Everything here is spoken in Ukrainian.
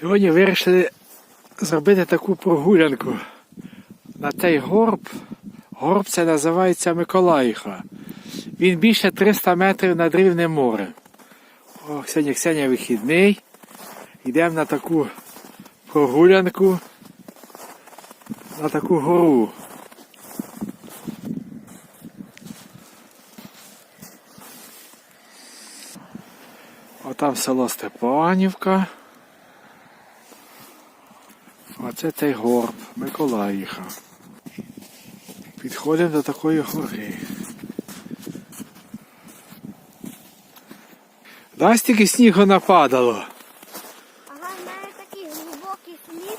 Сьогодні вирішили зробити таку прогулянку на цей горб. Горб це називається Миколаїха. Він більше 300 метрів над рівнем морем. О, сьогодні Ксенія вихідний. Йдемо на таку прогулянку на таку гору. Отам село Степанівка. А це цей горб Миколаїха. Підходимо до такої гори. тільки снігу нападало. Ага, в мене такий глибокий сніг.